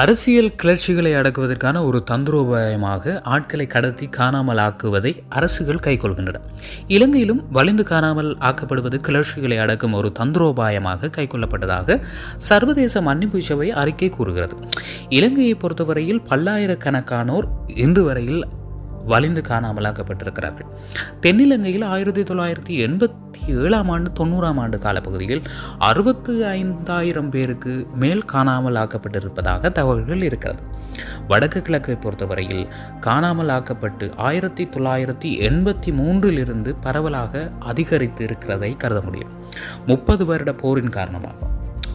அரசியல் கிளர்ச்சிகளை அடக்குவதற்கான ஒரு தந்திரோபாயமாக ஆட்களை கடத்தி காணாமல் ஆக்குவதை அரசுகள் கைக்கொள்கின்றன. இலங்கையிலும் வலிந்து காணாமல் ஆக்கப்படுவது கிளர்ச்சிகளை அடக்கும் ஒரு தந்திரோபாயமாக கைக்கொள்ளப்பட்டதாக சர்வதேச மன்னிப்பு சபை அறிக்கை கூறுகிறது. இலங்கையை பொறுத்தவரையில் பல்லாயிரக்கணக்கானோர் இன்று வரையில் வலிந்து காணாமலாக்கப்பட்டிருக்கிறார்கள். தென்னிலங்கையில் ஆயிரத்தி தொள்ளாயிரத்தி எண்பத்தி ஏழாம் ஆண்டு தொண்ணூறாம் ஆண்டு காலப்பகுதியில் அறுபத்து ஐந்தாயிரம் பேருக்கு மேல் காணாமல் ஆக்கப்பட்டிருப்பதாக தகவல்கள் இருக்கிறது. வடக்கு கிழக்கை பொறுத்தவரையில் காணாமல் ஆக்கப்பட்டு ஆயிரத்தி தொள்ளாயிரத்தி எண்பத்தி மூன்றிலிருந்து பரவலாக அதிகரித்து இருக்கிறதை கருத முடியும். முப்பது வருட போரின் காரணமாக.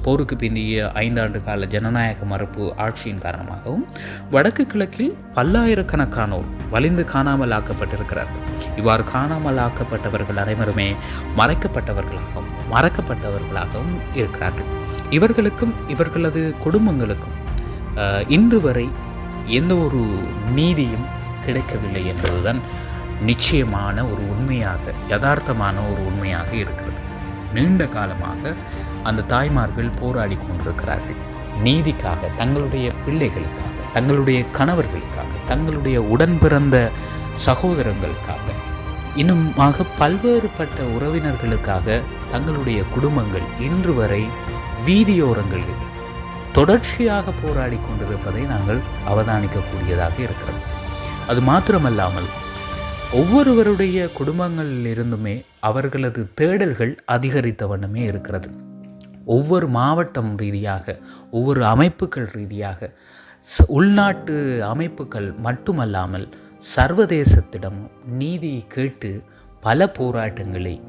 போருக்கு பிந்திய ஐந்தாண்டு கால ஜனநாயக மறுப்பு ஆட்சியின் காரணமாகவும் வடக்கு கிழக்கில் பல்லாயிரக்கணக்கானோர் வலிந்து காணாமல் ஆக்கப்பட்டிருக்கிறார்கள். இவ்வாறு காணாமல் ஆக்கப்பட்டவர்கள் அனைவருமே மறைக்கப்பட்டவர்களாகவும் மறக்கப்பட்டவர்களாகவும் இருக்கிறார்கள். இவர்களுக்கும் இவர்களது குடும்பங்களுக்கும் இன்று வரை எந்த ஒரு நீதியும் கிடைக்கவில்லை என்பதுதான் நிச்சயமான ஒரு உண்மையாக யதார்த்தமான ஒரு உண்மையாக இருக்கு. நீண்ட காலமாக அந்த தாய்மார்கள் போராடி கொண்டிருக்கிறார்கள். நீதிக்காக தங்களுடைய பிள்ளைகளுக்காக தங்களுடைய கணவர்களுக்காக தங்களுடைய உடன்பிறந்த சகோதரங்களுக்காக இன்னுமாக பல்வேறுபட்ட உறவினர்களுக்காக தங்களுடைய குடும்பங்கள் இன்று வரை வீதியோரங்களில் தொடர்ச்சியாக போராடி கொண்டிருப்பதை நாங்கள் அவதானிக்கக்கூடியதாக இருக்கிறது. அது மாத்திரமல்லாமல் ஒவ்வொருவருடைய குடும்பங்களில் இருந்துமே அவர்களது தேடல்கள் அதிகரித்த வண்ணமே இருக்கிறது. ஒவ்வொரு மாவட்டம் ரீதியாக ஒவ்வொரு அமைப்புகள் ரீதியாக உள்நாட்டு அமைப்புகள் மட்டுமல்லாமல் சர்வதேசத்திடம் நீதி கேட்டு பல போராட்டங்களை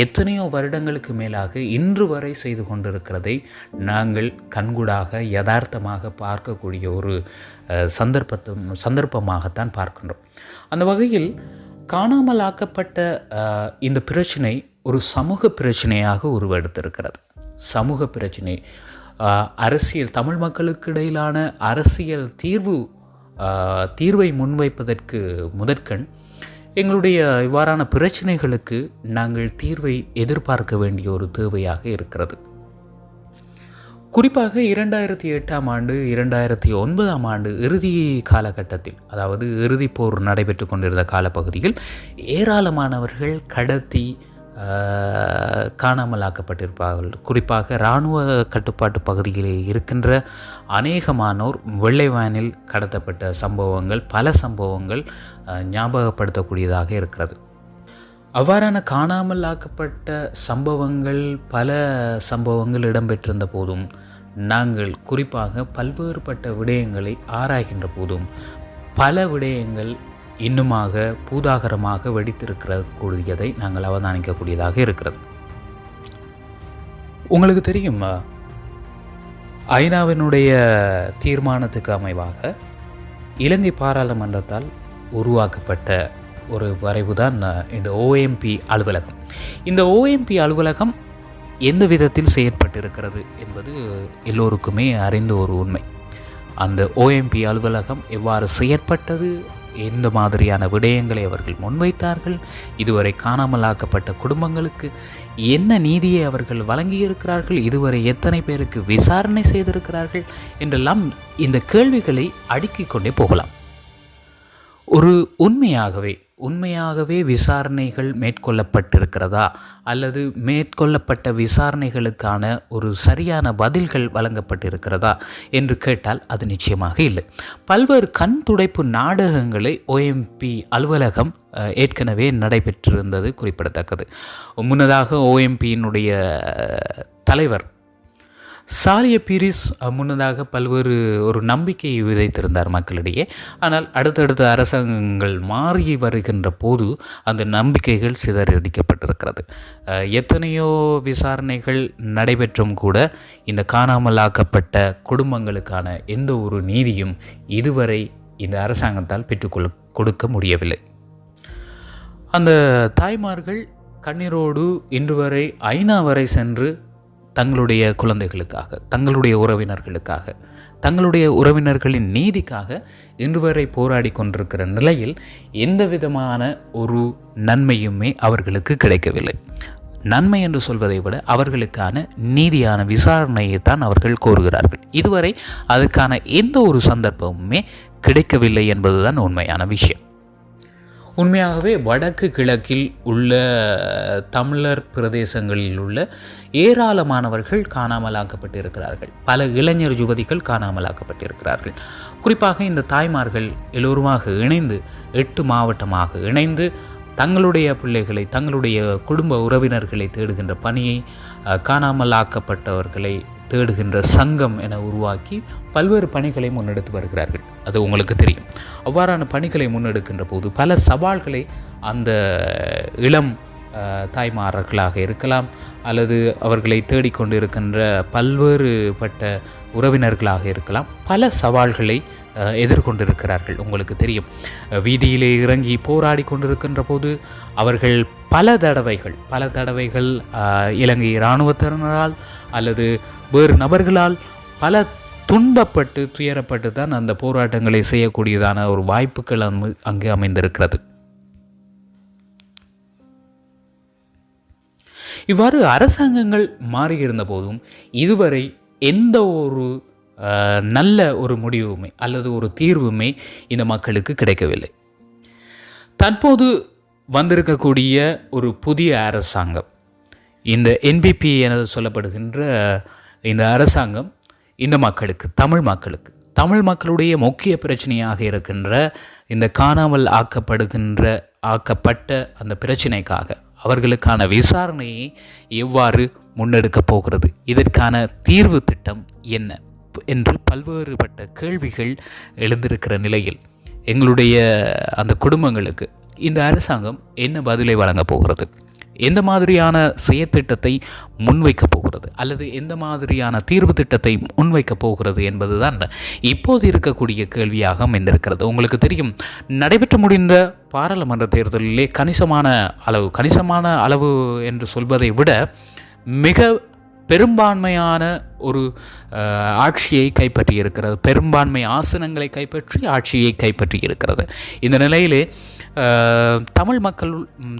எத்தனையோ வருடங்களுக்கு மேலாக இன்று வரை செய்து கொண்டிருக்கிறதை நாங்கள் கண்கூடாக யதார்த்தமாக பார்க்கக்கூடிய ஒரு சந்தர்ப்பத்தை சந்தர்ப்பமாகத்தான் பார்க்கின்றோம். அந்த வகையில் காணாமல் ஆக்கப்பட்ட இந்த பிரச்சனை ஒரு சமூக பிரச்சனையாக உருவெடுத்திருக்கிறது. சமூக பிரச்சனை அரசியல் தமிழ் மக்களுக்கு இடையிலான அரசியல் தீர்வு தீர்வை முன்வைப்பதற்கு முதற்கண் எங்களுடைய இவ்வாறான பிரச்சனைகளுக்கு நாங்கள் தீர்வை எதிர்பார்க்க வேண்டிய ஒரு தேவையாக இருக்கிறது. குறிப்பாக இரண்டாயிரத்தி எட்டாம் ஆண்டு இரண்டாயிரத்தி ஒன்பதாம் ஆண்டு இறுதி காலகட்டத்தில் அதாவது இறுதிப்போர் நடைபெற்று கொண்டிருந்த காலப்பகுதியில் ஏராளமானவர்கள் கடத்தி காணாமலாக்கப்பட்டிருப்பார்கள். குறிப்பாக இராணுவ கட்டுப்பாட்டு பகுதியிலே இருக்கின்ற அநேகமானோர் வெள்ளைவானில் கடத்தப்பட்ட சம்பவங்கள் பல சம்பவங்கள் ஞாபகப்படுத்தக்கூடியதாக இருக்கிறது. அவ்வாறான காணாமல் ஆக்கப்பட்ட சம்பவங்கள் பல சம்பவங்கள் இடம்பெற்றிருந்த போதும் நாங்கள் குறிப்பாக பல்வேறுபட்ட விடயங்களை ஆராய்கின்ற போதும் பல விடயங்கள் இன்னுமாக பூதாகரமாக வெடித்திருக்கிற கூடியதை நாங்கள் அவதானிக்கக்கூடியதாக இருக்கிறது. உங்களுக்கு தெரியும் ஐநாவினுடைய தீர்மானத்துக்கு அமைவாக இலங்கை பாராளுமன்றத்தால் உருவாக்கப்பட்ட ஒரு வரைவு தான் இந்த ஓஎம்பி அலுவலகம். இந்த ஓஎம்பி அலுவலகம் எந்த விதத்தில் செயற்பட்டிருக்கிறது என்பது எல்லோருக்குமே அறிந்த ஒரு உண்மை. அந்த ஓஎம்பி அலுவலகம் எவ்வாறு செயற்பட்டது எந்த மாதிரியான விடயங்களை அவர்கள் முன்வைத்தார்கள்? இதுவரை காணாமலாக்கப்பட்ட குடும்பங்களுக்கு என்ன நீதியை அவர்கள் வழங்கியிருக்கிறார்கள்? இதுவரை எத்தனை பேருக்கு விசாரணை செய்திருக்கிறார்கள்? என்றெல்லாம் இந்த கேள்விகளை அடுக்கிக் கொண்டே போகலாம். ஒரு உண்மையாகவே உண்மையாகவே விசாரணைகள் மேற்கொள்ளப்பட்டிருக்கிறதா? அல்லது மேற்கொள்ளப்பட்ட விசாரணைகளுக்கான ஒரு சரியான பதில்கள் வழங்கப்பட்டிருக்கிறதா? என்று கேட்டால் அது நிச்சயமாக இல்லை. பல்வேறு கண் துடைப்பு நாடகங்களை ஓஎம்பி அலுவலகம் ஏற்கனவே நடைபெற்றிருந்தது குறிப்பிடத்தக்கது. முன்னதாக ஓஎம்பியினுடைய தலைவர் சாலிய பீரிஸ் முன்னதாக பல்வேறு ஒரு நம்பிக்கையை விதைத்திருந்தார் மக்களிடையே. ஆனால் அடுத்தடுத்த அரசாங்கங்கள் மாறி வருகின்ற போது அந்த நம்பிக்கைகள் சிதறடிக்கப்பட்டிருக்கிறது. எத்தனையோ விசாரணைகள் நடைபெற்றும் கூட இந்த காணாமலாக்கப்பட்ட குடும்பங்களுக்கான எந்த ஒரு நீதியும் இதுவரை இந்த அரசாங்கத்தால் பெற்றுக்கொள்ள கொடுக்க முடியவில்லை. அந்த தாய்மார்கள் கண்ணீரோடு இன்று வரை ஐநா வரை சென்று தங்களுடைய குழந்தைகளுக்காக தங்களுடைய உறவினர்களுக்காக தங்களுடைய உறவினர்களின் நீதிக்காக இன்று வரை போராடி கொண்டிருக்கிற நிலையில் எந்த விதமான ஒரு நன்மையுமே அவர்களுக்கு கிடைக்கவில்லை. நன்மை என்று சொல்வதை விட அவர்களுக்கான நீதியான விசாரணையை தான் அவர்கள் கோருகிறார்கள். இதுவரை அதற்கான எந்த ஒரு சந்தர்ப்பமுமே கிடைக்கவில்லை என்பதுதான் உண்மையான விஷயம். உண்மையாகவே வடக்கு கிழக்கில் உள்ள தமிழர் பிரதேசங்களில் உள்ள ஏராளமானவர்கள் காணாமலாக்கப்பட்டிருக்கிறார்கள். பல இளைஞர் யுவதிகள் காணாமலாக்கப்பட்டிருக்கிறார்கள். குறிப்பாக இந்த தாய்மார்கள் எல்லோருமாக இணைந்து எட்டு மாவட்டமாக இணைந்து தங்களுடைய பிள்ளைகளை தங்களுடைய குடும்ப உறவினர்களை தேடுகின்ற பணியை காணாமலாக்கப்பட்டவர்களை தேடுகின்ற சங்கம் என உருவாக்கி பல்வேறு பணிகளை முன்னெடுத்து வருகிறார்கள். அது உங்களுக்கு தெரியும். அவ்வாறான பணிகளை முன்னெடுக்கின்ற போது பல சவால்களை அந்த இளம் தாய்மார்களாக இருக்கலாம் அல்லது அவர்களை தேடிக்கொண்டு இருக்கின்ற பல்வேறுபட்ட உறவினர்களாக இருக்கலாம் பல சவால்களை எதிர்கொண்டிருக்கிறார்கள். உங்களுக்கு தெரியும். வீதியிலே இறங்கி போராடி கொண்டிருக்கின்ற போது அவர்கள் பல தடவைகள் பல தடவைகள் இலங்கை இராணுவத்தினரால் அல்லது வேறு நபர்களால் பல துன்பப்பட்டு துயரப்பட்டு தான் அந்த போராட்டங்களை செய்யக்கூடியதான ஒரு வாய்ப்புகள் அங்கு அமைந்திருக்கிறது. இவ்வாறு அரசாங்கங்கள் மாறியிருந்த போதும் இதுவரை எந்த ஒரு நல்ல ஒரு முடிவுமே அல்லது ஒரு தீர்வுமே இந்த மக்களுக்கு கிடைக்கவில்லை. தற்போது வந்திருக்கக்கூடிய ஒரு புதிய அரசாங்கம். இந்த என்பிபி என சொல்லப்படுகின்ற இந்த அரசாங்கம் இந்த மக்களுக்கு தமிழ் மக்களுக்கு தமிழ் மக்களுடைய முக்கிய பிரச்சனையாக இருக்கின்ற இந்த காணாமல் ஆக்கப்படுகின்ற ஆக்கப்பட்ட அந்த பிரச்சினைக்காக அவர்களுக்கான விசாரணையை எவ்வாறு முன்னெடுக்கப் போகிறது? இதற்கான தீர்வு திட்டம் என்ன? என்று பல்வேறுபட்ட கேள்விகள் எழுந்திருக்கிற நிலையில் எங்களுடைய அந்த குடும்பங்களுக்கு இந்த அரசாங்கம் என்ன பதிலை வழங்கப் போகிறது? எந்த மாதிரியான செயற்திட்டத்தை முன்வைக்கப் போகிறது? அல்லது எந்த மாதிரியான தீர்வு திட்டத்தை முன்வைக்கப் போகிறது என்பதுதான் இப்போது இருக்கக்கூடிய கேள்வியாக அமைந்திருக்கிறது. உங்களுக்கு தெரியும் நடைபெற்று முடிந்த பாராளுமன்ற தேர்தலிலே கணிசமான அளவு கணிசமான அளவு என்று சொல்வதை விட மிக பெரும்பான்மையான ஒரு ஆட்சியை கைப்பற்றி இருக்கிறது பெரும்பான்மை ஆசனங்களை கைப்பற்றி ஆட்சியை கைப்பற்றி இருக்கிறது இந்த நிலையிலே தமிழ் மக்கள்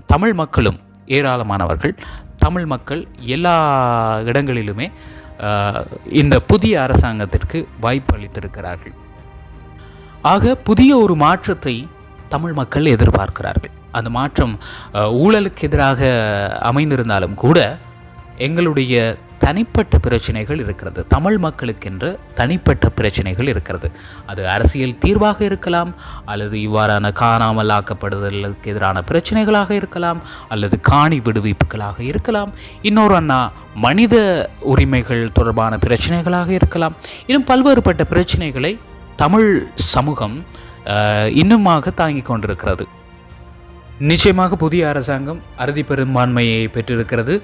தமிழ் மக்களும் ஏராளமானவர்கள். தமிழ் மக்கள் எல்லா இடங்களிலுமே இந்த புதிய அரசாங்கத்திற்கு வாய்ப்பு அளித்திருக்கிறார்கள். ஆக புதிய ஒரு மாற்றத்தை தமிழ் மக்கள் எதிர்பார்க்கிறார்கள். அந்த மாற்றம் ஊழலுக்கு எதிராக அமைந்திருந்தாலும் கூட எங்களுடைய தனிப்பட்ட பிரச்சனைகள் இருக்கிறது. தமிழ் மக்களுக்கென்று தனிப்பட்ட பிரச்சனைகள் இருக்கிறது. அது அரசியல் தீர்வாக இருக்கலாம் அல்லது இவ்வாறான காணாமல் ஆக்கப்படுதலுக்கு எதிரான பிரச்சனைகளாக இருக்கலாம் அல்லது காணி விடுவிப்புகளாக இருக்கலாம். இன்னொரு அண்ணா மனித உரிமைகள் தொடர்பான பிரச்சனைகளாக இருக்கலாம். இன்னும் பல்வேறுபட்ட பிரச்சனைகளை தமிழ் சமூகம் இன்னுமாக தாங்கிக் கொண்டிருக்கிறது. நிச்சயமாக புதிய அரசாங்கம் அறுதி பெரும்பான்மையை பெற்றிருக்கிறது.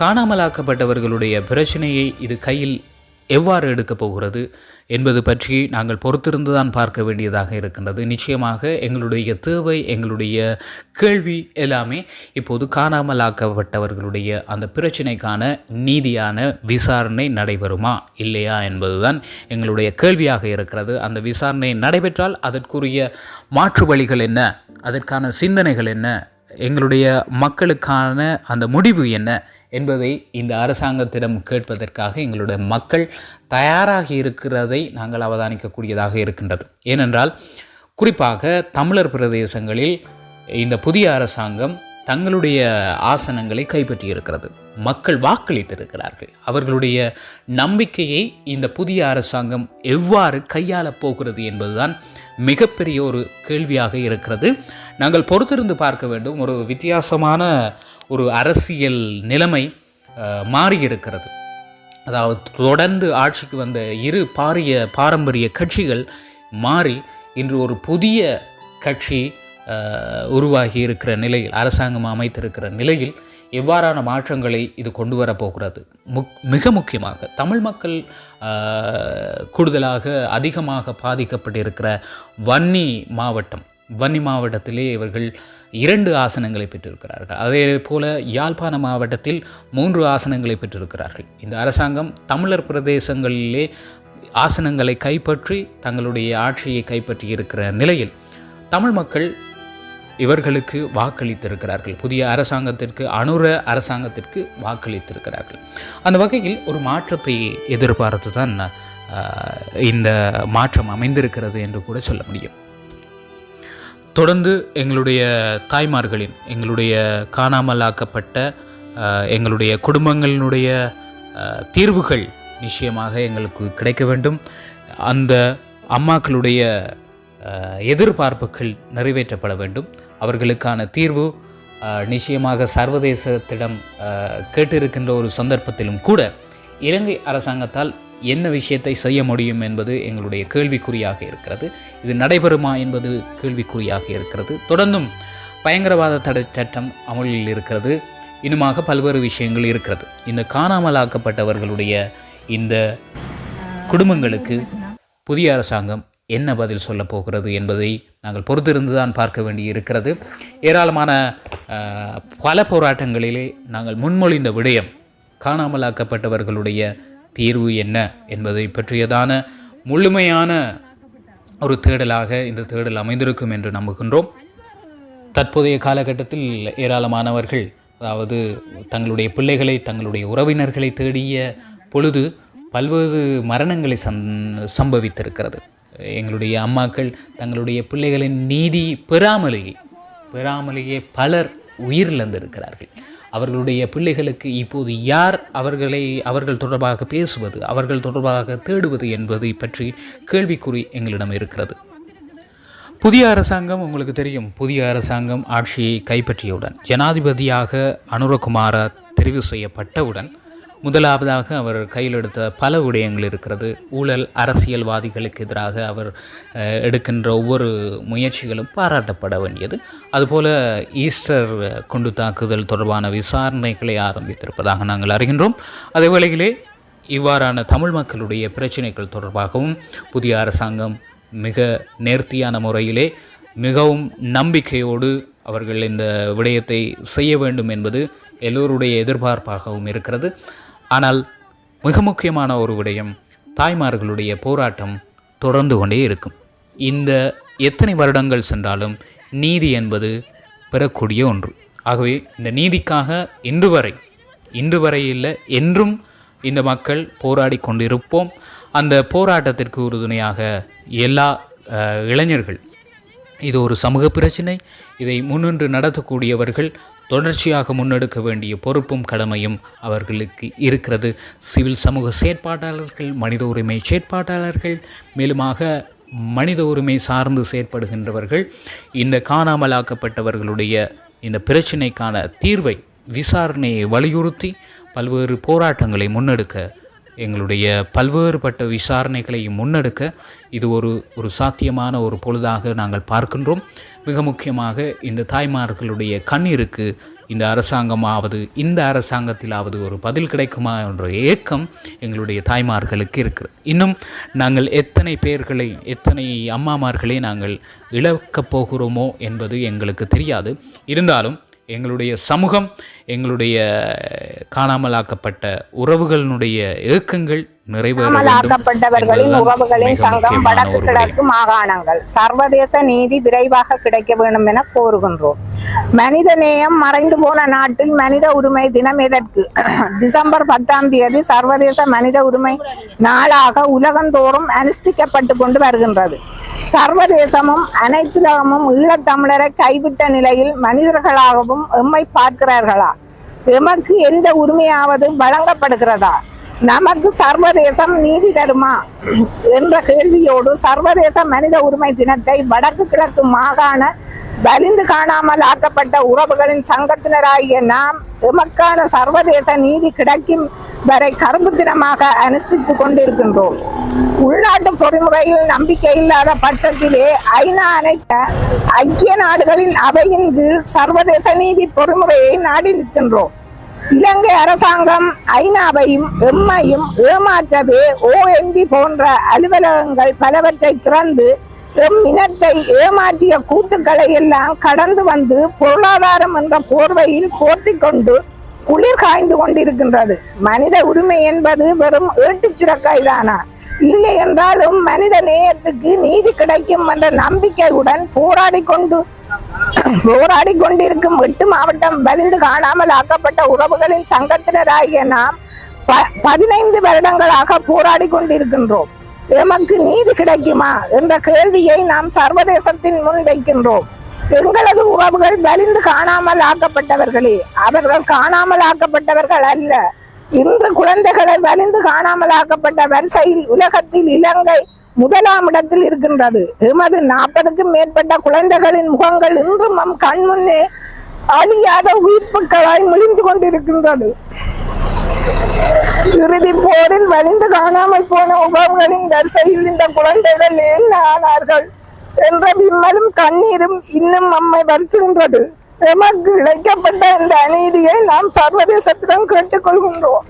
காணாமலாக்கப்பட்டவர்களுடைய பிரச்சனையை இது கையில் எவ்வாறு எடுக்கப் போகிறது என்பது பற்றி நாங்கள் பொறுத்திருந்து தான் பார்க்க வேண்டியதாக இருக்கின்றது. நிச்சயமாக எங்களுடைய தேவை எங்களுடைய கேள்வி எல்லாமே இப்போது காணாமலாக்கப்பட்டவர்களுடைய அந்த பிரச்சனைக்கான நீதியான விசாரணை நடைபெறுமா இல்லையா என்பதுதான் எங்களுடைய கேள்வியாக இருக்கிறது. அந்த விசாரணை நடைபெற்றால் அதற்குரிய மாற்று வழிகள் என்ன? அதற்கான சிந்தனைகள் என்ன? எங்களுடைய மக்களுக்கான அந்த முடிவு என்ன? என்பதை இந்த அரசாங்கத்திடம் கேட்பதற்காக எங்களுடைய மக்கள் தயாராகி இருக்கிறதை நாங்கள் அவதானிக்கக்கூடியதாக இருக்கின்றது. ஏனென்றால் குறிப்பாக தமிழர் பிரதேசங்களில் இந்த புதிய அரசாங்கம் தங்களுடைய ஆசனங்களை கைப்பற்றி இருக்கிறது மக்கள் வாக்களித்திருக்கிறார்கள். அவர்களுடைய நம்பிக்கையை இந்த புதிய அரசாங்கம் எவ்வாறு கையாளப் போகிறது என்பதுதான் மிகப்பெரிய ஒரு கேள்வியாக இருக்கிறது. நாங்கள் பொறுத்திருந்து பார்க்க வேண்டும். ஒரு வித்தியாசமான ஒரு அரசியல் நிலைமை மாறியிருக்கிறது. அதாவது தொடர்ந்து ஆட்சிக்கு வந்த இரு பாரிய பாரம்பரிய கட்சிகள் மாறி இன்று ஒரு புதிய கட்சி உருவாகி இருக்கிற நிலையில் அரசாங்கம் அமைத்திருக்கிற நிலையில் எவ்வாறான மாற்றங்களை இது கொண்டு வரப்போகிறது முக் மிக முக்கியமாக தமிழ் மக்கள் கூடுதலாக அதிகமாக பாதிக்கப்பட்டிருக்கிற வன்னி மாவட்டம் வன்னி மாவட்டத்திலே இவர்கள் இரண்டு ஆசனங்களை பெற்றிருக்கிறார்கள். அதே போல யாழ்ப்பாண மாவட்டத்தில் மூன்று ஆசனங்களை பெற்றிருக்கிறார்கள். இந்த அரசாங்கம் தமிழர் பிரதேசங்களிலே ஆசனங்களை கைப்பற்றி தங்களுடைய ஆட்சியை கைப்பற்றி இருக்கிற நிலையில் தமிழ் மக்கள் இவர்களுக்கு வாக்களித்திருக்கிறார்கள். புதிய அரசாங்கத்திற்கு அனுர அரசாங்கத்திற்கு வாக்களித்திருக்கிறார்கள். அந்த வகையில் ஒரு மாற்றத்தை எதிர்பார்த்து தான் இந்த மாற்றம் அமைந்திருக்கிறது என்று கூட சொல்ல முடியும். தொடர்ந்து எங்களுடைய தாய்மார்களின் எங்களுடைய காணாமலாக்கப்பட்ட எங்களுடைய குடும்பங்களினுடைய தீர்வுகள் நிச்சயமாக எங்களுக்கு கிடைக்க வேண்டும். அந்த அம்மாக்களுடைய எதிர்பார்ப்புகள் நிறைவேற்றப்பட வேண்டும். அவர்களுக்கான தீர்வு நிச்சயமாக சர்வதேசத்திடம் கேட்டிருக்கின்ற ஒரு சந்தர்ப்பத்திலும் கூட இலங்கை அரசாங்கத்தால் என்ன விஷயத்தை செய்ய முடியும் என்பது எங்களுடைய கேள்விக்குறியாக இருக்கிறது. இது நடைபெறுமா என்பது கேள்விக்குறியாக இருக்கிறது. தொடர்ந்தும் பயங்கரவாத தடை சட்டம் அமலில் இருக்கிறது. இன்னுமாக பல்வேறு விஷயங்கள் இருக்கிறது. இந்த காணாமலாக்கப்பட்டவர்களுடைய இந்த குடும்பங்களுக்கு புதிய அரசாங்கம் என்ன பதில் சொல்லப் போகிறது என்பதை நாங்கள் பொறுத்திருந்து தான் பார்க்க வேண்டி இருக்கிறது ஏராளமான பல போராட்டங்களிலே நாங்கள் முன்மொழிந்த விடயம் காணாமலாக்கப்பட்டவர்களுடைய தீர்வு என்ன என்பதை பற்றியதான முழுமையான ஒரு தேடலாக இந்த தேடல் அமைந்திருக்கும் என்று நம்புகின்றோம். தற்போதைய காலகட்டத்தில் ஏராளமானவர்கள் அதாவது தங்களுடைய பிள்ளைகளை தங்களுடைய உறவினர்களை தேடிய பொழுது பல்வேறு மரணங்களை சம்பவித்திருக்கிறது. எங்களுடைய அம்மாக்கள் தங்களுடைய பிள்ளைகளின் நீதி பெறாமலேயே பெறாமலேயே பலர் உயிரிழந்திருக்கிறார்கள். அவர்களுடைய பிள்ளைகளுக்கு இப்போது யார் அவர்களை அவர்கள் தொடர்பாக பேசுவது அவர்கள் தொடர்பாக தேடுவது என்பதை பற்றி கேள்விக்குறி எங்களிடம் இருக்கிறது. புதிய அரசாங்கம் உங்களுக்கு தெரியும். புதிய அரசாங்கம் ஆட்சியை கைப்பற்றியவுடன் ஜனாதிபதியாக அனுரகுமார தெரிவு செய்யப்பட்டவுடன் முதலாவதாக அவர் கையில் எடுத்த பல விடயங்கள் இருக்கிறது. ஊழல் அரசியல்வாதிகளுக்கு எதிராக அவர் எடுக்கின்ற ஒவ்வொரு முயற்சிகளும் பாராட்டப்பட வேண்டியது. அதுபோல ஈஸ்டர் குண்டு தாக்குதல் தொடர்பான விசாரணைகளை ஆரம்பித்திருப்பதாக நாங்கள் அறிகின்றோம். அதே வேளையிலே இவ்வாறான தமிழ் மக்களுடைய பிரச்சினைகள் தொடர்பாகவும் புதிய அரசாங்கம் மிக நேர்த்தியான முறையிலே மிகவும் நம்பிக்கையோடு அவர்கள் இந்த விடயத்தை செய்ய வேண்டும் என்பது எல்லோருடைய எதிர்பார்ப்பாகவும் இருக்கிறது. ஆனால் மிக முக்கியமான ஒரு விடயம் தாய்மார்களுடைய போராட்டம் தொடர்ந்து கொண்டே இருக்கும். இந்த எத்தனை வருடங்கள் சென்றாலும் நீதி என்பது பெறக்கூடிய ஒன்று. ஆகவே இந்த நீதிக்காக இன்று வரை இன்று வரை இல்லை என்றும் இந்த மக்கள் போராடி கொண்டிருப்போம். அந்த போராட்டத்திற்கு உறுதுணையாக எல்லா இளைஞர்கள். இது ஒரு சமூக பிரச்சினை. இதை முன்னின்று நடத்தக்கூடியவர்கள் தொடர்ச்சியாக முன்னெடுக்க வேண்டிய பொறுப்பும் கடமையும் அவர்களுக்கு இருக்கிறது. சிவில் சமூக செயற்பாட்டாளர்கள் மனித உரிமை செயற்பாட்டாளர்கள் மேலுமாக மனித உரிமை சார்ந்து செயற்படுகின்றவர்கள் இந்த காணாமலாக்கப்பட்டவர்களுடைய இந்த பிரச்சினைக்கான தீர்வை விசாரணையை வலியுறுத்தி பல்வேறு போராட்டங்களை முன்னெடுக்க எங்களுடைய பல்வேறுபட்ட விசாரணைகளை முன்னெடுக்க இது ஒரு ஒரு சாத்தியமான ஒரு பொழுதாக நாங்கள் பார்க்கின்றோம். மிக முக்கியமாக இந்த தாய்மார்களுடைய கண்ணீருக்கு இந்த அரசாங்கமாவது இந்த அரசாங்கத்திலாவது ஒரு பதில் கிடைக்குமா என்ற ஏக்கம் எங்களுடைய தாய்மார்களுக்கு இருக்குது இன்னும் நாங்கள் எத்தனை பேர்களை எத்தனை அம்மாமார்களை நாங்கள் இழக்கப் போகிறோமோ என்பது எங்களுக்கு தெரியாது. இருந்தாலும் எங்களுடைய சமூகம் எங்களுடைய காணாமலாக்கப்பட்ட உறவுகளினுடைய ஏக்கங்கள் அமலாக்கப்பட்டவர்களின் உறவுகளின் சங்கம் வடக்கு. கிழக்கு மாகாணங்கள். சர்வதேச நீதி விரைவாக கிடைக்க வேண்டும் என கோருகின்றோம். மனித நேயம் மறைந்து போன நாட்டில் மனித உரிமை தினம் எதற்கு? டிசம்பர் பத்தாம் தேதி சர்வதேச மனித உரிமை நாளாக உலகந்தோறும் அனுஷ்டிக்கப்பட்டு கொண்டு வருகின்றது. சர்வதேசமும் அனைத்துலகமும் ஈழத்தமிழரை கைவிட்ட நிலையில் மனிதர்களாகவும் எம்மை பார்க்கிறார்களா? எமக்கு எந்த உரிமையாவது வழங்கப்படுகிறதா? நமக்கு சர்வதேசம் நீதி தருமா என்ற கேள்வியோடு சர்வதேச மனித உரிமை தினத்தை வடக்கு கிழக்கு மாகாண வலிந்து காணாமல் ஆக்கப்பட்ட உறவுகளின் சங்கத்தினராகிய நாம் எமக்கான சர்வதேச நீதி கிடைக்கும் வரை கரும்பு தினமாக அனுஷ்டித்துக் கொண்டிருக்கின்றோம். உள்நாட்டு பொறிமுறையில் நம்பிக்கை இல்லாத பட்சத்திலே ஐநா அனைத்த ஐக்கிய நாடுகளின் அவையின் கீழ் சர்வதேச நீதி பொறிமுறையை நாடி நிற்கின்றோம். இலங்கை அரசாங்கம் ஐநாவையும் எம்மையும் ஏமாற்றவே ஓஎம்பி போன்ற அலுவலகங்கள் பலவற்றை திறந்து எம் இனத்தை ஏமாற்றிய கூத்துக்களை எல்லாம் கடந்து வந்து பொருளாதாரம் என்ற போர்வையில் போர்த்தி கொண்டு குளிர் காய்ந்து கொண்டிருக்கின்றது. மனித உரிமை என்பது வெறும் ஏட்டுச் சுரக்காய் தானா இல்லை என்றாலும் மனித நேயத்துக்கு நீதி கிடைக்கும் என்ற நம்பிக்கையுடன் போராடி கொண்டு போராடி கொண்டிருக்கும் எட்டு மாவட்டம் வலிந்து காணாமல் ஆக்கப்பட்ட உறவுகளின் சங்கத்தினராகிய நாம் ப- பதினைந்து வருடங்களாக போராடி கொண்டிருக்கின்றோம் எமக்கு நீதி கிடைக்குமா என்ற கேள்வியை நாம் சர்வதேசத்தின் முன் வைக்கின்றோம். எங்களது உறவுகள் வலிந்து காணாமல் ஆக்கப்பட்டவர்களே அவர்கள் காணாமல் ஆக்கப்பட்டவர்கள் அல்ல. இன்று குழந்தைகளை வலிந்து காணாமல் ஆக்கப்பட்ட வரிசையில் உலகத்தில் இலங்கை முதலாம் இடத்தில் இருக்கின்றது. எமது நாற்பதுக்கும் மேற்பட்ட குழந்தைகளின் முகங்கள் இன்றும் நம் கண் முன்னே அழியாத உயிர்ப்புகளாய் முழிந்து கொண்டிருக்கின்றது. இறுதி போரில் வலிந்து காணாமல் போன உபவர்களின் வரிசையில் இந்த குழந்தைகள் என்ன ஆனார்கள்? என்ற விம்மலும் கண்ணீரும் இன்னும் நம்மை வருத்துகின்றது. எமக்கு இழைக்கப்பட்ட இந்த அநீதியை நாம் சர்வதேசத்திடம் கேட்டுக்கொள்கின்றோம்.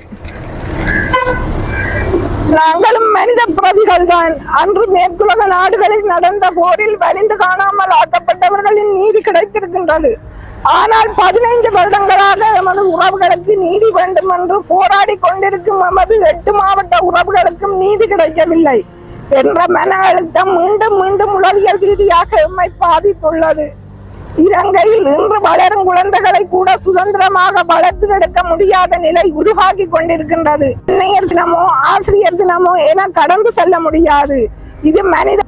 நாங்களும் மனித பிரதிகள் தான் அன்று மேற்குலக நாடுகளில் நடந்த போரில் வலிந்து காணாமல் ஆக்கப்பட்டவர்களின் நீதி கிடைத்திருக்கின்றது. ஆனால் பதினைந்து வருடங்களாக எமது உறவுகளுக்கு நீதி வேண்டும் என்று போராடி கொண்டிருக்கும் எமது எட்டு மாவட்ட உறவுகளுக்கும் நீதி கிடைக்கவில்லை. என்ற மன அழுத்தம் மீண்டும் மீண்டும் உளவியல் ரீதியாக எம்மை பாதித்துள்ளது. இலங்கையில் இன்று வளரும் குழந்தைகளை கூட சுதந்திரமாக வளர்த்து எடுக்க முடியாத நிலை உருவாகி கொண்டிருக்கின்றது. தினமோ ஆசிரியர் தினமோ என கடந்து செல்ல முடியாது. இது மனித